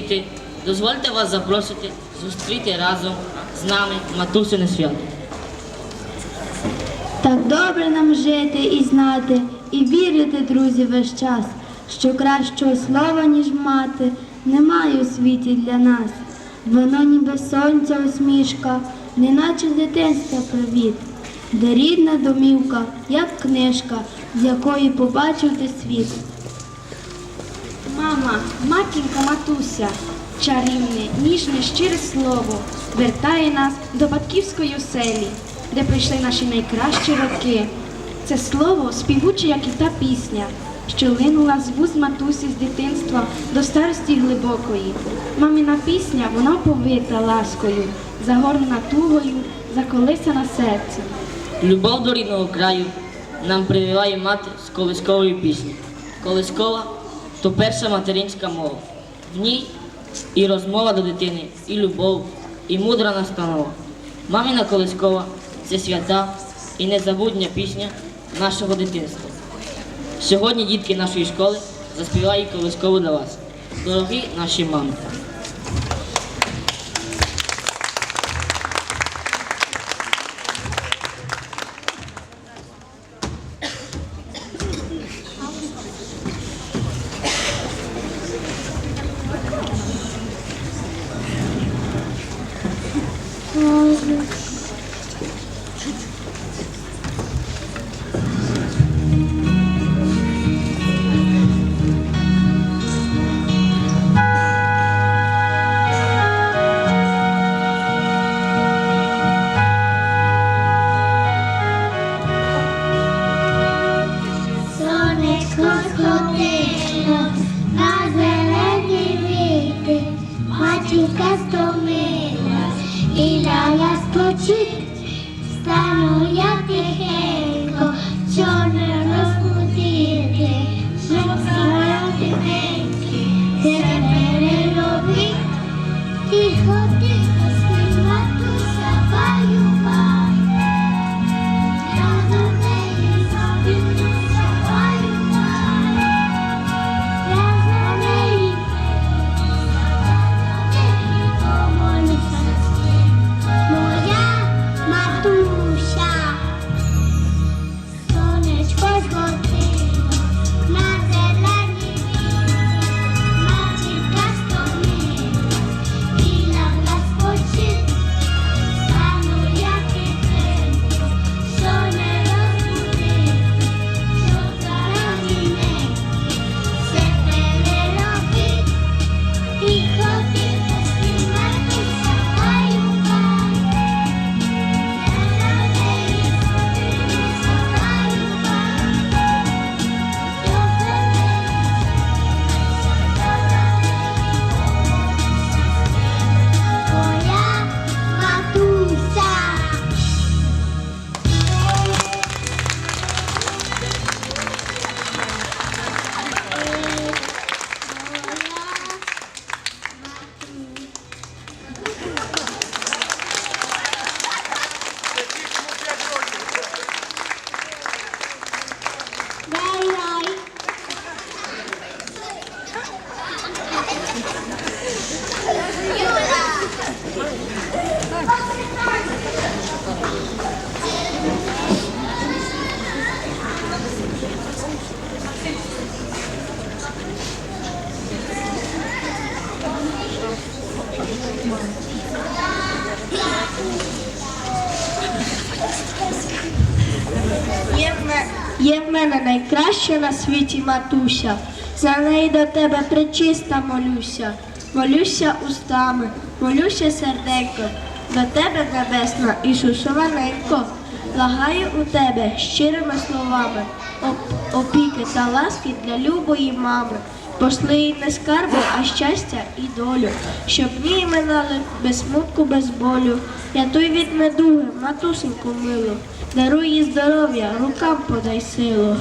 Діти, дозвольте вас запросити зустріти разом з нами матусине свято. Так добре нам жити і знати, і вірити, друзі, весь час, що кращого слова, ніж мати, немає у світі для нас. Воно ніби сонця усмішка, неначе з дитинства привіт, де рідна домівка, як книжка, з якої побачив ти світ. Мама, матінка матуся, чарівне, ніжне, щире слово вертає нас до батьківської оселі, де прийшли наші найкращі роки. Це слово співуче, як і та пісня, що линула з вуз матусі з дитинства до старості глибокої. Маміна пісня, вона повита ласкою, загорнена тугою, заколисана серцем. Любов до рідного краю нам прививає мати з колискової пісні. Колискова то перша материнська мова. В ній і розмова до дитини, і любов, і мудра настанова. Маміна колискова це свята і незабутня пісня нашого дитинства. Сьогодні дітки нашої школи заспівають колискову для вас. Дорогі наші мами. Світі матуся, за неї до тебе причиста молюся, молюся устами, молюся серденько, до тебе небесна, Ісусова ненько, лагаю у тебе щирими словами, оп- опіки та ласки для любої мами. Пошли їй не скарби, а щастя і долю, щоб дні минали без смутку, без болю. Рятуй від недуги, матусеньку милу, даруй їй здоров'я, рукам подай силу,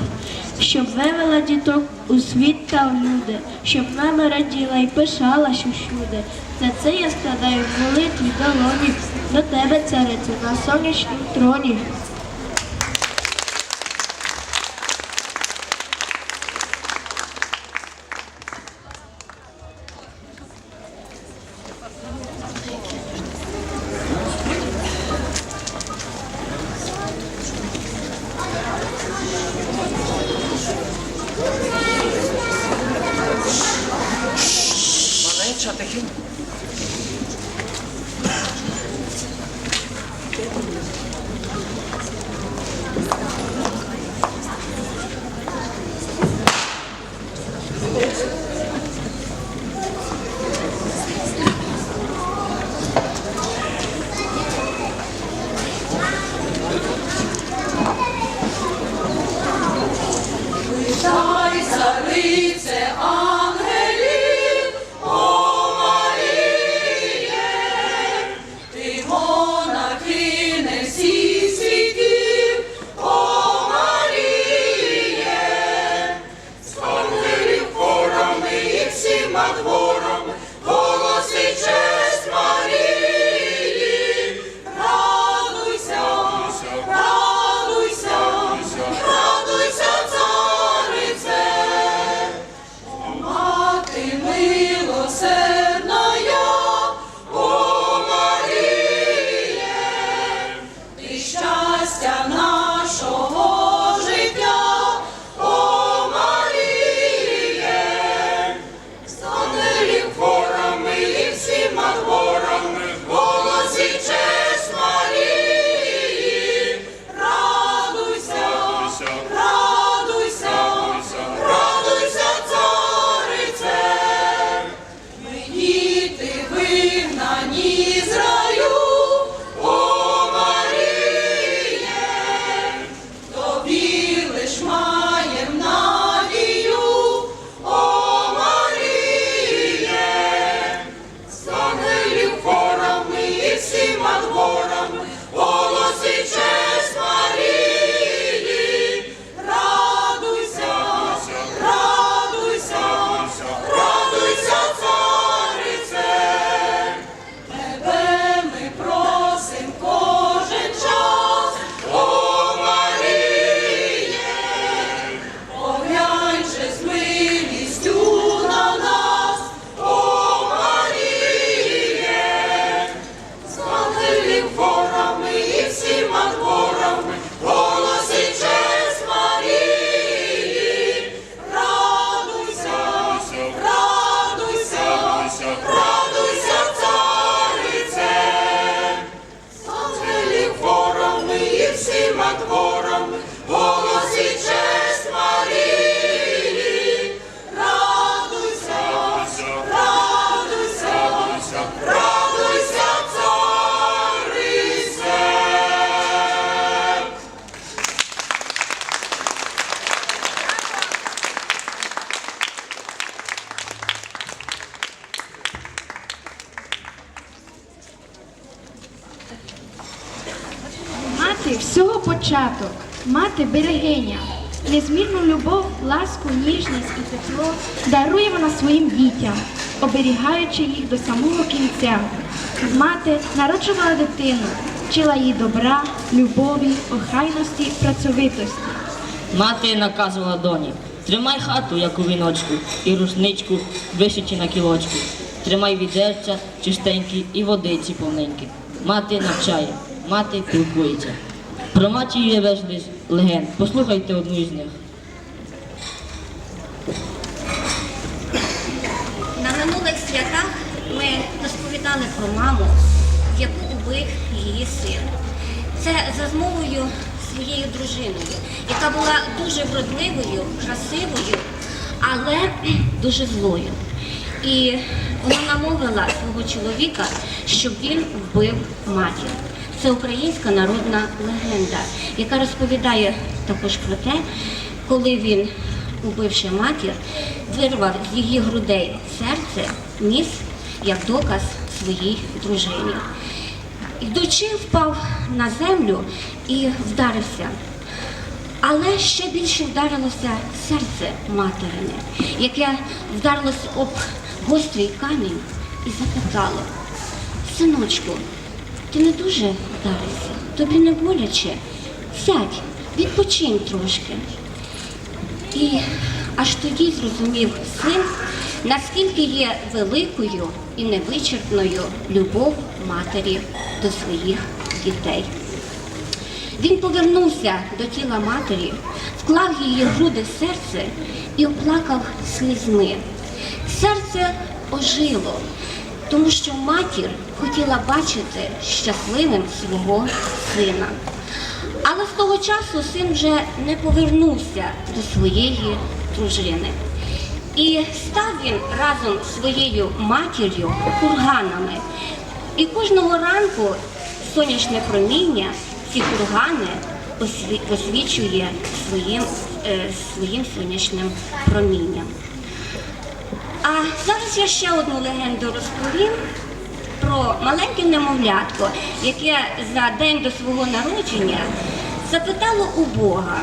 щоб вивела діток у світ та в люди, щоб нами раділа і пишалась усюди. За це я складаю в молитві долоні до тебе, царицю, на сонячному троні. Берегиня. Незмірну любов, ласку, ніжність і тепло дарує вона своїм дітям, оберігаючи їх до самого кінця. Мати народжувала дитину, вчила її добра, любові, охайності, працьовитості. Мати наказувала доні, тримай хату, як у віночку, і рушничку вишиті на кілочку. Тримай відерця чистенькі і водиці повненькі. Мати навчає, мати пілкується. Про матір є безліч легенд. Послухайте одну із них. На минулих святах ми розповідали про маму, яку убив її син. Це за змовою своєю дружиною, яка була дуже вродливою, красивою, але дуже злою. І вона намовила свого чоловіка, щоб він вбив матір. Це українська народна легенда, яка розповідає також про те, коли він, убивши матір, вирвав з її грудей серце, ніс як доказ своїй дружині. Йдучи, впав на землю і вдарився. Але ще більше вдарилося серце материне, яке вдарилося об гострий камінь і запитало, синочку, ти не дуже вдарився, тобі не боляче. Сядь, відпочинь трошки. І аж тоді зрозумів син, наскільки є великою і невичерпною любов матері до своїх дітей. Він повернувся до тіла матері, вклав її груди в серце і оплакав слізьми. Серце ожило, тому що матір хотіла бачити щасливим свого сина. Але з того часу син вже не повернувся до своєї дружини. І став він разом зі своєю матір'ю курганами. І кожного ранку сонячне проміння ці кургани освічує своїм, е, своїм сонячним промінням. А зараз я ще одну легенду розповім про маленьке немовлятко, яке за день до свого народження запитало у Бога,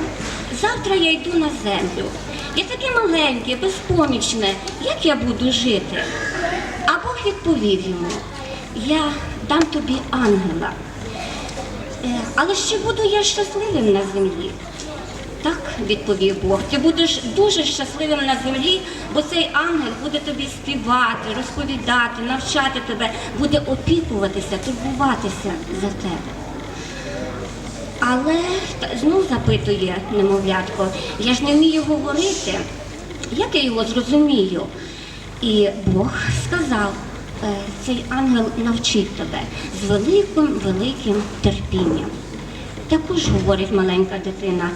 завтра я йду на землю. Я таке маленьке, безпомічне, як я буду жити? А Бог відповів йому, я дам тобі ангела. Е, Але ще буду я щасливим на землі. Так, відповів Бог, ти будеш дуже щасливим на землі, бо цей ангел буде тобі співати, розповідати, навчати тебе, буде опікуватися, турбуватися за тебе. Але знов запитує немовлятко, я ж не вмію говорити, як я його зрозумію? І Бог сказав, «Е, цей ангел навчить тебе з великим великим терпінням. Також говорить маленька дитина,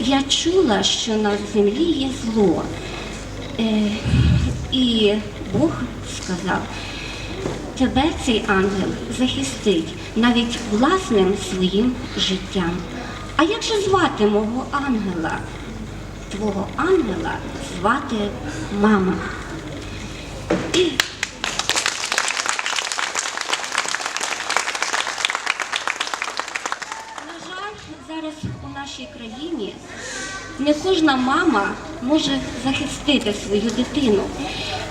я чула, що на землі є зло. Е, і Бог сказав, тебе цей ангел захистить навіть власним своїм життям. А як же звати мого ангела? Твого ангела звати мама На жаль, зараз у нашій країні не кожна мама може захистити свою дитину.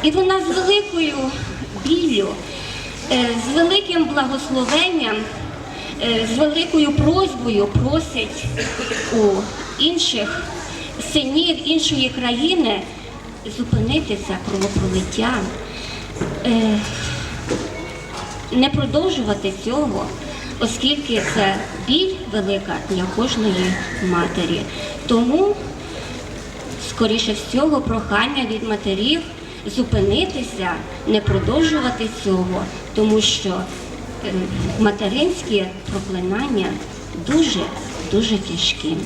І вона з великою біллю, е, з великим благословенням, е, з великою просьбою просить у інших синів іншої країни зупинитися кровопролиття. Е, не продовжувати цього, оскільки це біль велика для кожної матері. Тому, скоріше всього, прохання від матерів зупинитися, не продовжувати цього, тому що е, материнські проклинання дуже дуже тяжкі.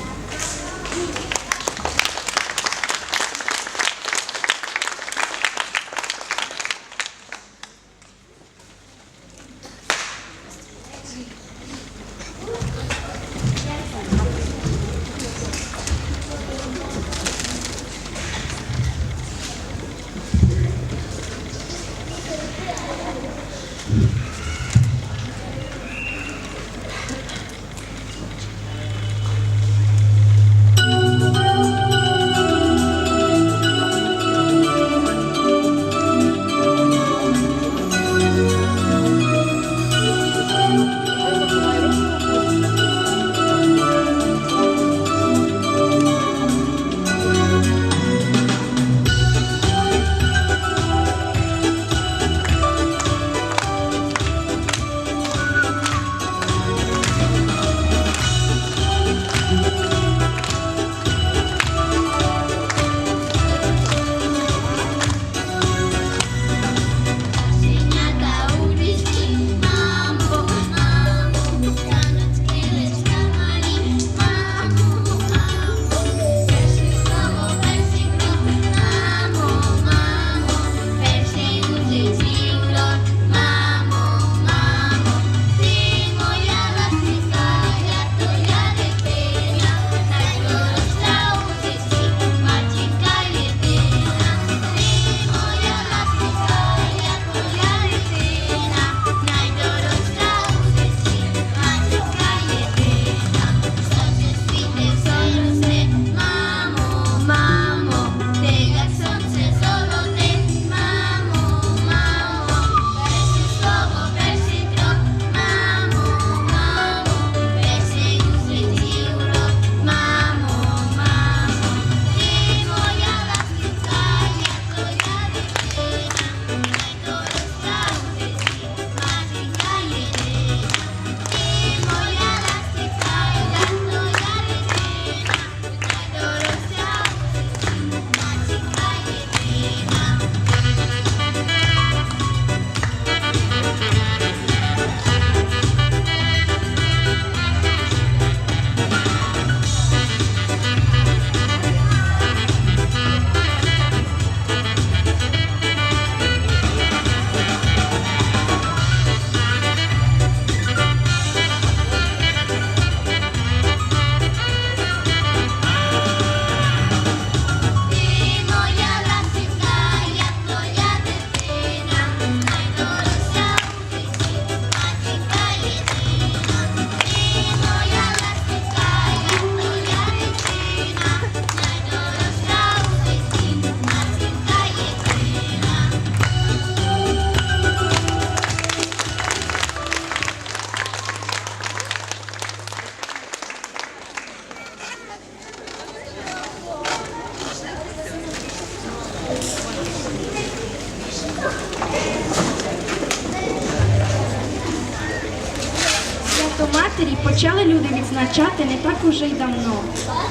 Матері почали люди відзначати не так уже й давно.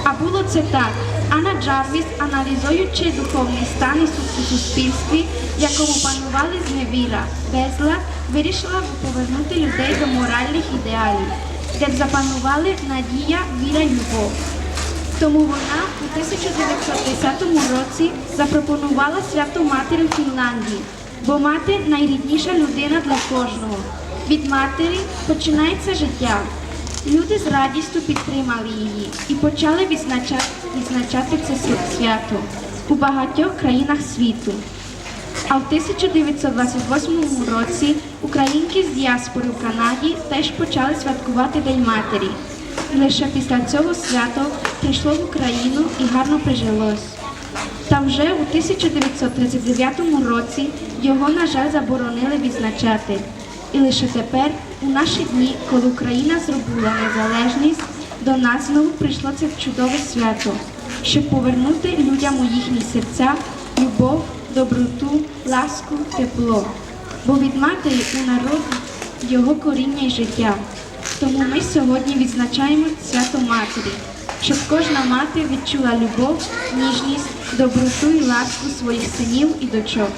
А було це так. Анна Джарвіс, аналізуючи духовний стан у суспільстві, в якому панували зневіра, безлад, вирішила повернути людей до моральних ідеалів, де б запанували надія, віра любов. Тому вона у 1910 році запропонувала свято Матері в Фінляндії, бо мати найрідніша людина для кожного. Від матері починається життя. Люди з радістю підтримали її і почали відзначати, відзначати це свято у багатьох країнах світу. А в 1928 році українки з діаспори в Канаді теж почали святкувати День Матері. Лише після цього свято прийшло в Україну і гарно прижилось. Та вже у 1939 році його, на жаль, заборонили відзначати. І лише тепер, у наші дні, коли Україна зробила незалежність, до нас знову прийшло це чудове свято, щоб повернути людям у їхні серця любов, доброту, ласку, тепло. Бо від матері у народу його коріння й життя. Тому ми сьогодні відзначаємо свято матері, щоб кожна мати відчула любов, ніжність, доброту і ласку своїх синів і дочок.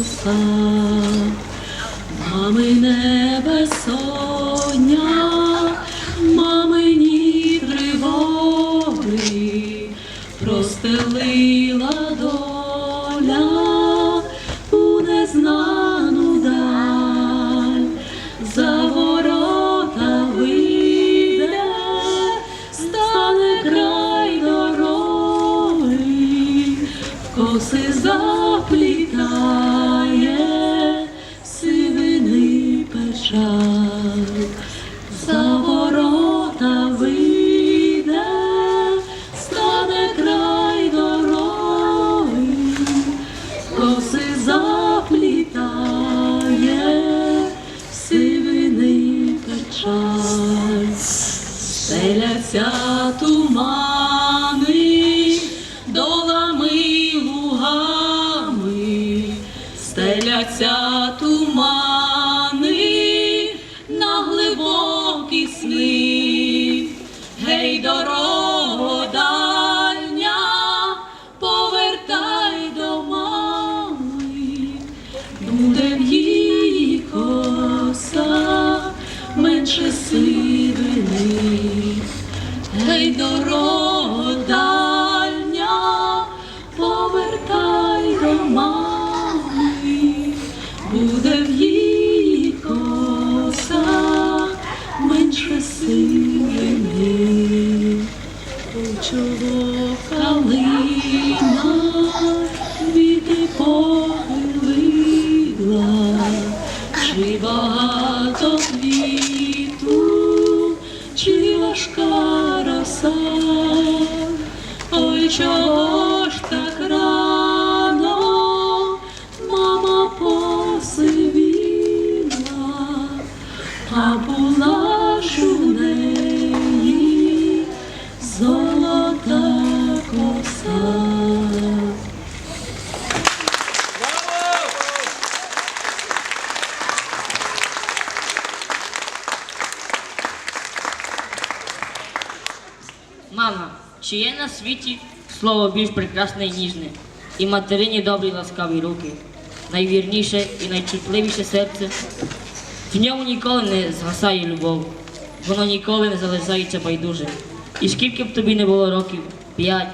Коса. мами безсоння, а була ж коса. Мама, чи є на світі слово більш прекрасне і ніжне, і материні добрі ласкаві руки, найвірніше і найчутливіше серце. В ньому ніколи не згасає любов, воно ніколи не залишається байдуже. І скільки б тобі не було років, п'ять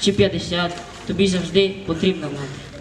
чи п'ятдесят, тобі завжди потрібна мати.